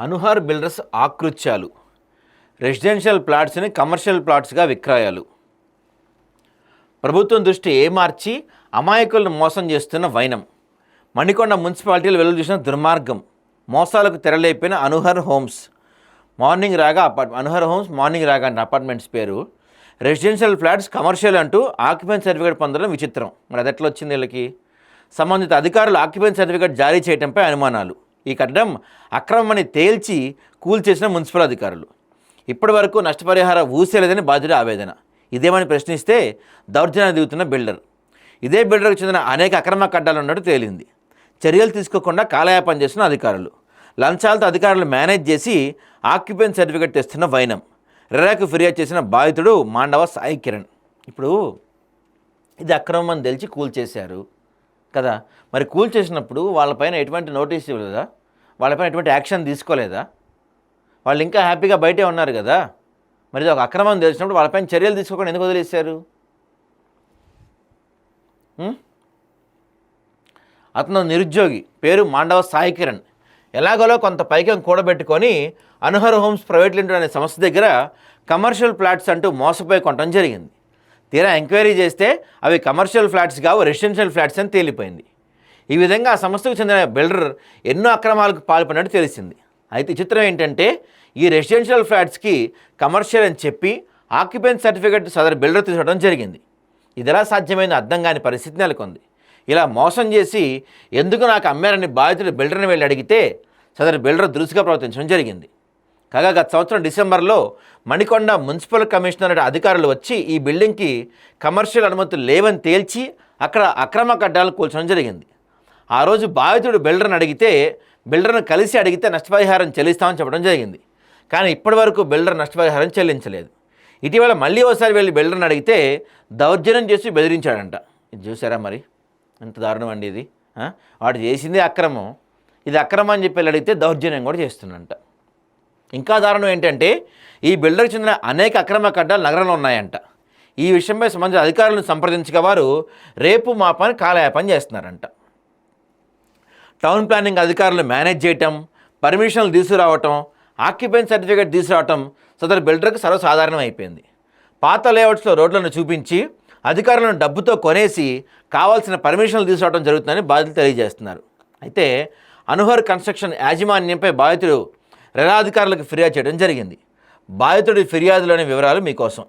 అనుహార్ builders ఆకృత్యాలు. Residential ప్లాట్స్ని commercial ప్లాట్స్గా విక్రయాలు. ప్రభుత్వం దృష్టి ఏమార్చి అమాయకులను మోసం చేస్తున్న వైనం. మణికొండ మున్సిపాలిటీలు వెలుగు చూసిన దుర్మార్గం. మోసాలకు తెరలేపిన Anuhar Homes. Morning Raga apart Anuhar Homes Morning Raga అంటే అపార్ట్మెంట్స్ పేరు. రెసిడెన్షియల్ ఫ్లాట్స్ కమర్షియల్ అంటూ ఆక్యుపెన్స్ సర్టిఫికేట్ పొందడం విచిత్రం. మరి అది ఎట్లా వచ్చింది వీళ్ళకి? సంబంధిత అధికారులు ఆక్యుపెన్స్ సర్టిఫికేట్ జారీ చేయడంపై అనుమానాలు. ఈ కట్టడం అక్రమమని తేల్చి కూల్చేసిన మున్సిపల్ అధికారులు. ఇప్పటి వరకు నష్టపరిహారం ఊసేలేదని బాధ్యుడి ఆవేదన. ఇదేమని ప్రశ్నిస్తే దౌర్జన్యం దిగుతున్న బిల్డర్. ఇదే బిల్డర్కు చెందిన అనేక అక్రమ కడ్డాలు ఉన్నట్టు తేలింది. చర్యలు తీసుకోకుండా కాలయాపన చేస్తున్న అధికారులు. లంచాలతో అధికారులు మేనేజ్ చేసి ఆక్యుపెన్స్ సర్టిఫికేట్ తెస్తున్న వైనం. రెరాకు ఫిర్యాదు చేసిన బాధితుడు మాండవ సాయి కిరణ్. ఇప్పుడు ఇది అక్రమం అని తెలిసి కూల్ చేశారు కదా. మరి కూల్ చేసినప్పుడు వాళ్ళపైన ఎటువంటి నోటీస్ ఇవ్వలేదా? వాళ్ళపైన ఎటువంటి యాక్షన్ తీసుకోలేదా? వాళ్ళు ఇంకా హ్యాపీగా బయటే ఉన్నారు కదా? మరి ఒక అక్రమం తెలిసినప్పుడు వాళ్ళపైన చర్యలు తీసుకోకుండా ఎందుకు వదిలేశారు? అతను నిరుద్యోగి పేరు మాండవ సాయి కిరణ్. ఎలాగోలో కొంత పైకం కూడబెట్టుకొని అనుహర్ హోమ్స్ ప్రైవేట్ లిమిటెడ్ అనే సంస్థ దగ్గర కమర్షియల్ ఫ్లాట్స్ అంటూ మోసపోయి కొనడం జరిగింది. తీరా ఎంక్వైరీ చేస్తే అవి కమర్షియల్ ఫ్లాట్స్ కావు రెసిడెన్షియల్ ఫ్లాట్స్ అని తేలిపోయింది. ఈ విధంగా ఆ సంస్థకు చెందిన బిల్డర్ ఎన్నో అక్రమాలకు పాల్పడినట్టు తెలిసింది. అయితే చిత్రం ఏంటంటే ఈ రెసిడెన్షియల్ ఫ్లాట్స్కి కమర్షియల్ అని చెప్పి ఆక్యుపెన్స్ సర్టిఫికేట్ సదరు బిల్డర్ తీసుకోవడం జరిగింది. ఇది ఎలా సాధ్యమైన అర్థం కాని పరిస్థితి నెలకొంది. ఇలా మోసం చేసి ఎందుకు నాకు అమ్మారని బాధితుడు బిల్డర్ని వెళ్ళి అడిగితే సదరు బిల్డర్ దురుసుగా ప్రవర్తించడం జరిగింది. కాగా గత సంవత్సరం డిసెంబర్లో మణికొండ మున్సిపల్ కమిషనరేట్ అధికారులు వచ్చి ఈ బిల్డింగ్కి కమర్షియల్ అనుమతులు లేవని తేల్చి అక్కడ అక్రమ కడ్డాలు కూల్చడం జరిగింది. ఆ రోజు బాధితుడు బిల్డర్ని అడిగితే బిల్డర్ను కలిసి అడిగితే నష్టపరిహారం చెల్లిస్తామని చెప్పడం జరిగింది. కానీ ఇప్పటివరకు బిల్డర్ నష్టపరిహారం చెల్లించలేదు. ఇటీవల మళ్ళీ ఒకసారి వెళ్ళి బిల్డర్ని అడిగితే దౌర్జన్యం చేసి బెదిరించాడంట. ఇది చూసారా మరి? ఎంత దారుణం అండి ఇది వాడు చేసింది అక్రమం. ఇది అక్రమం అని చెప్పి అడిగితే దౌర్జన్యం కూడా చేస్తుందంట. ఇంకా దారుణం ఏంటంటే ఈ బిల్డర్కి చెందిన అనేక అక్రమ కడ్డాలు నగరంలో ఉన్నాయంట. ఈ విషయంపై సంబంధించిన అధికారులను సంప్రదించగా వారు రేపు మా పని కాలయాపన చేస్తున్నారంట. టౌన్ ప్లానింగ్ అధికారులు మేనేజ్ చేయటం పర్మిషన్లు తీసుకురావటం ఆక్యుపెన్స్ సర్టిఫికేట్ తీసుకురావటం సదరు బిల్డర్కి సర్వసాధారణం అయిపోయింది. పాత లేఅవుట్స్లో రోడ్లను చూపించి అధికారులను డబ్బుతో కొనేసి కావాల్సిన పర్మిషన్లు తీసుకురావడం జరుగుతుందని బాధితులు తెలియజేస్తున్నారు. అయితే అనుహర్ కన్స్ట్రక్షన్ యాజమాన్యంపై బాధితుడు రెరా అధికారులకు ఫిర్యాదు చేయడం జరిగింది. బాధితుడి ఫిర్యాదులోని వివరాలు మీకోసం.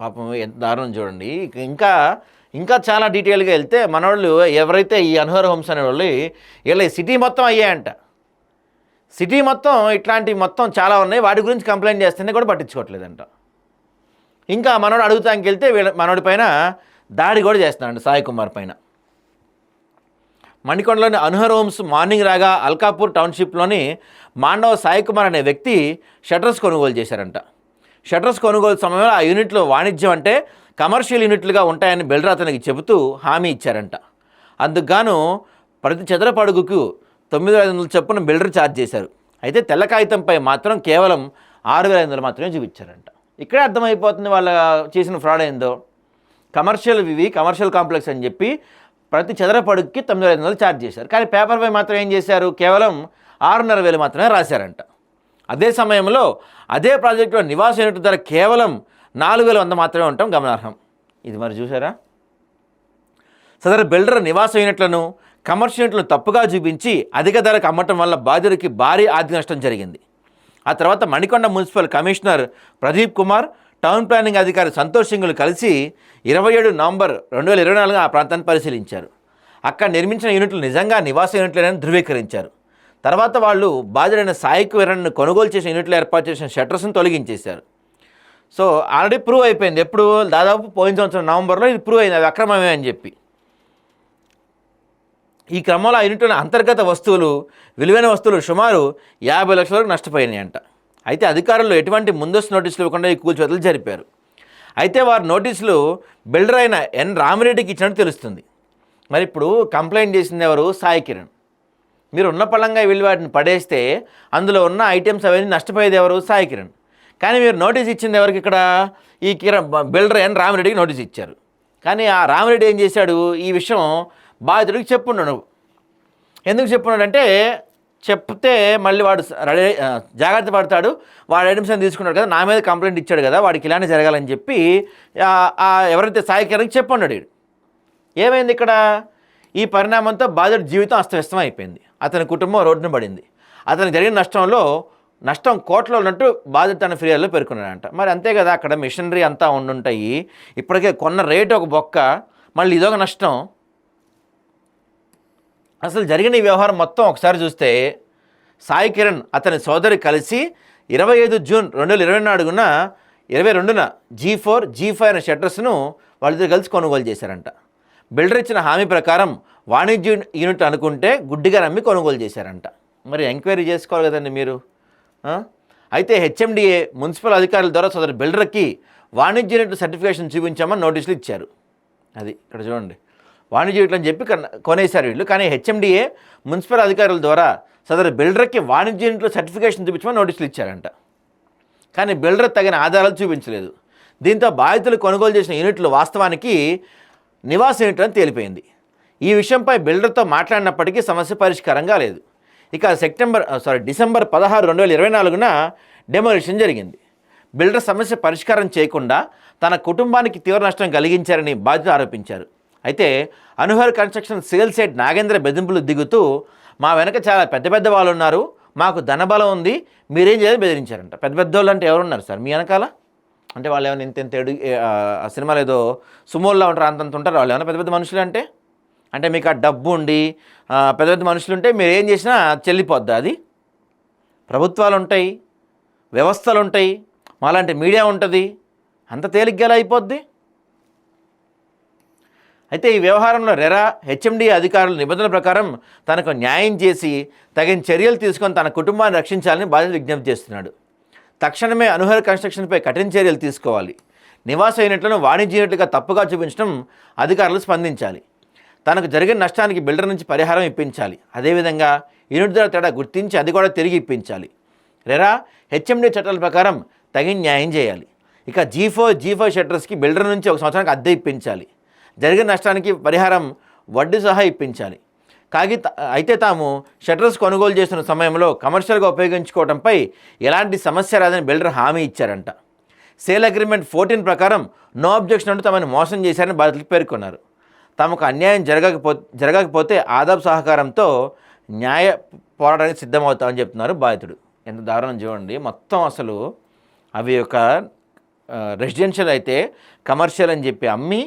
పాపం ఎంత దారుణం చూడండి. ఇంకా ఇంకా చాలా డీటెయిల్గా వెళ్తే మనోళ్ళు ఎవరైతే ఈ అనుహర్ హోమ్స్ అనేవాళ్ళు వీళ్ళ ఈ సిటీ మొత్తం అయ్యాయంట. సిటీ మొత్తం ఇట్లాంటివి మొత్తం చాలా ఉన్నాయి. వాటి గురించి కంప్లైంట్ చేస్తేనే కూడా పట్టించుకోవట్లేదంట. ఇంకా మనోడు అడుగుతానికి వెళ్తే వీళ్ళ మనోడి పైన దాడి కూడా చేస్తున్నాడు సాయి కుమార్ పైన. మణికొండలోని అనుహర్ హోమ్స్ మార్నింగ్ రాగా అల్కాపూర్ టౌన్షిప్లోని మాండవ సాయి కుమార్ అనే వ్యక్తి షటర్స్ కొనుగోలు చేశారంట. షటర్స్ కొనుగోలు సమయంలో ఆ యూనిట్లో వాణిజ్యం అంటే కమర్షియల్ యూనిట్లుగా ఉంటాయని బిల్డర్ అతనికి చెబుతూ హామీ ఇచ్చారంట. అందుకుగాను ప్రతి చదరపడుగుకు తొమ్మిది వేల ఐదు వందల చొప్పున బిల్డర్ ఛార్జ్ చేశారు. అయితే తెల్ల కాగితంపై మాత్రం కేవలం ఆరు వేల ఐదు వందలు మాత్రమే చూపించారంట. ఇక్కడే అర్థమైపోతుంది వాళ్ళ చేసిన ఫ్రాడ్ ఏందో. కమర్షియల్ ఇవి కమర్షియల్ కాంప్లెక్స్ అని చెప్పి ప్రతి చదరపడుగుకి తొమ్మిది ఐదు వందలు ఛార్జ్ చేశారు. కానీ పేపర్పై మాత్రం ఏం చేశారు? కేవలం ఆరున్నర వేలు మాత్రమే రాశారంట. అదే సమయంలో అదే ప్రాజెక్టులో నివాస యూనిట్ ధర కేవలం నాలుగు వేల వంద మాత్రమే ఉండటం గమనార్హం. ఇది మరి చూసారా సదరు బిల్డర్ నివాస యూనిట్లను కమర్షియల్ యూనిట్లను తప్పుగా చూపించి అధిక ధరకు అమ్మటం వల్ల బాధితుడికి భారీ ఆర్థిక నష్టం జరిగింది. ఆ తర్వాత Manikonda municipal commissioner Pradeep Kumar town planning అధికారి సంతోష్ సింగ్లు కలిసి ఇరవై ఏడు నవంబర్ రెండు వేల ఇరవై నాలుగు ఆ ప్రాంతాన్ని పరిశీలించారు. అక్కడ నిర్మించిన యూనిట్లు నిజంగా నివాస యూనిట్లేనని ధృవీకరించారు. తర్వాత వాళ్ళు బాధితుడైన సాయిక్ వీరన్ను కొనుగోలు చేసిన యూనిట్లు ఏర్పాటు చేసిన షట్టర్స్ను తొలగించేశారు. సో ఆల్రెడీ ప్రూవ్ అయిపోయింది. ఎప్పుడు దాదాపు పోయిన సంవత్సరం నవంబర్లో ఇది ప్రూవ్ అయింది. అది అక్రమమే అని చెప్పి. ఈ క్రమంలో ఆ అంతర్గత వస్తువులు విలువైన వస్తువులు సుమారు యాభై లక్షల వరకు నష్టపోయినాయి అంట అయితే అధికారులు ఎటువంటి ముందస్తు నోటీసులు ఇవ్వకుండా ఈ కూల్చివేతలు జరిపారు. అయితే వారు నోటీసులు బిల్డర్ అయిన ఎన్ రామిరెడ్డికి ఇచ్చినట్టు తెలుస్తుంది. మరి ఇప్పుడు కంప్లైంట్ చేసింది ఎవరు? సాయి కిరణ్. మీరు ఉన్న పళంగా వీళ్ళు వాటిని పడేస్తే అందులో ఉన్న ఐటమ్స్ అవన్నీ నష్టపోయేది ఎవరు? సాయి కిరణ్. కానీ మీరు నోటీస్ ఇచ్చింది ఎవరికి ఇక్కడ? ఈ కిరణ్ బిల్డర్ ఎన్ రామిరెడ్డికి నోటీస్ ఇచ్చారు. కానీ ఆ రామిరెడ్డి ఏం చేశాడు? ఈ విషయం బాధితుడికి చెప్పున్నాడు ఎందుకు చెప్పున్నాడంటే చెప్తే మళ్ళీ వాడు రెడీ జాగ్రత్త పడతాడు. వాడు అడ్మిషన్ తీసుకున్నాడు కదా నా మీద కంప్లైంట్ ఇచ్చాడు కదా వాడికి ఇలానే జరగాలని చెప్పి ఎవరైతే సాయి చెప్పన్నాడు ఏమైంది ఇక్కడ? ఈ పరిణామంతో బాధితుడి జీవితం అస్తవ్యస్తం అయిపోయింది. అతని కుటుంబం రోడ్డున పడింది. అతనికి జరిగిన నష్టంలో నష్టం కోట్లో ఉన్నట్టు బాధిత తన ఫిర్యాదులో పేర్కొన్నాడంట మరి అంతే కదా అక్కడ మిషనరీ అంతా ఉండుంటాయి. ఇప్పటికే కొన్న రేటు ఒక బొక్క మళ్ళీ ఇదొక నష్టం. అసలు జరిగిన ఈ వ్యవహారం మొత్తం ఒకసారి చూస్తే సాయి కిరణ్ అతని సోదరి కలిసి ఇరవై ఐదు జూన్ రెండు వేల ఇరవై నాలుగున ఇరవై రెండున జీ ఫోర్ జీ ఫైవ్ అనే షట్టర్స్ను వాళ్ళిద్దరు కలిసి కొనుగోలు చేశారంట. బిల్డర్ ఇచ్చిన హామీ ప్రకారం వాణిజ్య యూనిట్ అనుకుంటే గుడ్డిగా నమ్మి కొనుగోలు చేశారంట. మరి ఎంక్వైరీ చేసుకోవాలి కదండి మీరు? అయితే హెచ్ఎండిఏ మున్సిపల్ అధికారుల ద్వారా సదరు బిల్డర్కి వాణిజ్య యూనిట్ సర్టిఫికేషన్ చూపించామని నోటీసులు ఇచ్చారు. అది ఇక్కడ చూడండి. వాణిజ్య రేట్లు అని చెప్పి కొనేశారు వీళ్ళు. కానీ హెచ్ఎండిఏ మున్సిపల్ అధికారుల ద్వారా సదరు బిల్డర్కి వాణిజ్య యూనిట్లో సర్టిఫికేషన్ చూపించమని నోటీసులు ఇచ్చారంట. కానీ బిల్డర్ తగిన ఆధారాలు చూపించలేదు. దీంతో బాధితులు కొనుగోలు చేసిన యూనిట్లు వాస్తవానికి నివాస యూనిట్లు అని తేలిపోయింది. ఈ విషయంపై బిల్డర్తో మాట్లాడినప్పటికీ సమస్య పరిష్కారంగా లేదు. ఇక సెప్టెంబర్ సారీ డిసెంబర్ పదహారు రెండు వేల ఇరవై నాలుగున డెమోలిషన్ జరిగింది. బిల్డర్ సమస్య పరిష్కారం చేయకుండా తన కుటుంబానికి తీవ్ర నష్టం కలిగించారని బాధ్యత ఆరోపించారు. అయితే Anuhar construction sales head Nagendra బెదింపులు దిగుతూ మా వెనక చాలా పెద్ద పెద్ద వాళ్ళు ఉన్నారు మాకు ధనబలం ఉంది మీరేం చేయాలి బెదిరించారంట. పెద్ద పెద్ద వాళ్ళు అంటే ఎవరున్నారు సార్? మీ వెనకాల? అంటే వాళ్ళు ఏమైనా ఇంత ఇంత ఎడు ఆ, సినిమాలో ఏదో సుమోల్లో ఉంటారు అంతంత ఉంటారు వాళ్ళు ఏమైనా పెద్ద పెద్ద మనుషులు అంటే? అంటే మీకు ఆ డబ్బు ఉండి పెద్ద పెద్ద మనుషులు ఉంటే మీరు ఏం చేసినా చెల్లిపోద్ది అది. ప్రభుత్వాలు ఉంటాయి వ్యవస్థలు ఉంటాయి మాలాంటి మీడియా ఉంటుంది అంత తేలిగ్గా ఎలా అయిపోద్ది? అయితే ఈ వ్యవహారంలో రెరా హెచ్ఎండి అధికారుల నిబంధనల ప్రకారం తనకు న్యాయం చేసి తగిన చర్యలు తీసుకొని తన కుటుంబాన్ని రక్షించాలని బాధ్యత విజ్ఞప్తి చేస్తున్నాడు. తక్షణమే అనుహర కన్స్ట్రక్షన్పై కఠిన చర్యలు తీసుకోవాలి. నివాస యూనిట్లను వాణిజ్య యూనిట్లుగా తప్పుగా చూపించడం అధికారులు స్పందించాలి. తనకు జరిగిన నష్టానికి బిల్డర్ నుంచి పరిహారం ఇప్పించాలి. అదేవిధంగా యూనిట్ ధర తేడా గుర్తించి అది కూడా తిరిగి ఇప్పించాలి. రెరా హెచ్ఎండి చట్టాల ప్రకారం తగిన న్యాయం చేయాలి. ఇక జీ ఫోర్ జీ ఫైవ్ షట్టర్స్కి బిల్డర్ నుంచి ఒక సంవత్సరానికి అద్దె ఇప్పించాలి. జరిగిన నష్టానికి పరిహారం వడ్డీ సహా ఇప్పించాలి. కాగి అయితే తాము షట్టర్స్ కొనుగోలు చేస్తున్న సమయంలో కమర్షియల్గా ఉపయోగించుకోవడంపై ఎలాంటి సమస్య రాదని బిల్డర్ హామీ ఇచ్చారంట. సేల్ అగ్రిమెంట్ ఫోర్టీన్ ప్రకారం నో అబ్జెక్షన్ అంటూ తమను మోసం చేశారని బాధితులు పేర్కొన్నారు. తమకు అన్యాయం జరగకపో జరగకపోతే ఆదాబ్ సహకారంతో న్యాయ పోరాటానికి సిద్ధమవుతామని చెప్తున్నారు బాధితుడు. ఎంత దారుణం చూడండి. మొత్తం అసలు అవి ఒక రెసిడెన్షియల్ అయితే కమర్షియల్ అని చెప్పి అమ్మి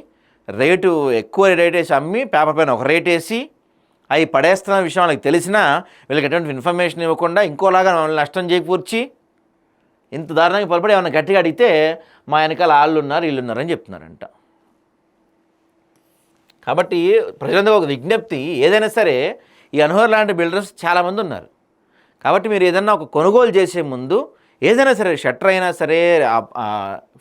రేటు ఎక్కువ రేట్ వేసి అమ్మి పేపర్ పైన ఒక రేట్ వేసి అవి పడేస్తున్న విషయం వాళ్ళకి తెలిసినా వీళ్ళకి ఎటువంటి ఇన్ఫర్మేషన్ ఇవ్వకుండా ఇంకోలాగా మమ్మల్ని నష్టం చేకూర్చి ఇంత దారుణంగా పొరపడి ఏమైనా గట్టిగా అడిగితే మా వెనకాల వాళ్ళు ఉన్నారు వీళ్ళు ఉన్నారని చెప్తున్నారంట. కాబట్టి ప్రజలందరూ ఒక విజ్ఞప్తి ఏదైనా సరే ఈ అనుహర్ లాంటి బిల్డర్స్ చాలామంది ఉన్నారు. కాబట్టి మీరు ఏదైనా ఒక కొనుగోలు చేసే ముందు ఏదైనా సరే షట్టర్ అయినా సరే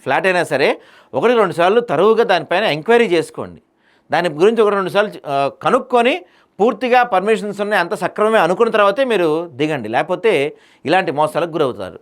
ఫ్లాట్ అయినా సరే ఒకటి రెండు సార్లు తరువుగా దానిపైన ఎంక్వైరీ చేసుకోండి. దాని గురించి ఒకటి రెండు సార్లు కనుక్కొని పూర్తిగా పర్మిషన్స్ ఉన్నాయి అంత సక్రమమే అనుకున్న తర్వాతే మీరు దిగండి. లేకపోతే ఇలాంటి మోసాలకు గురవుతారు.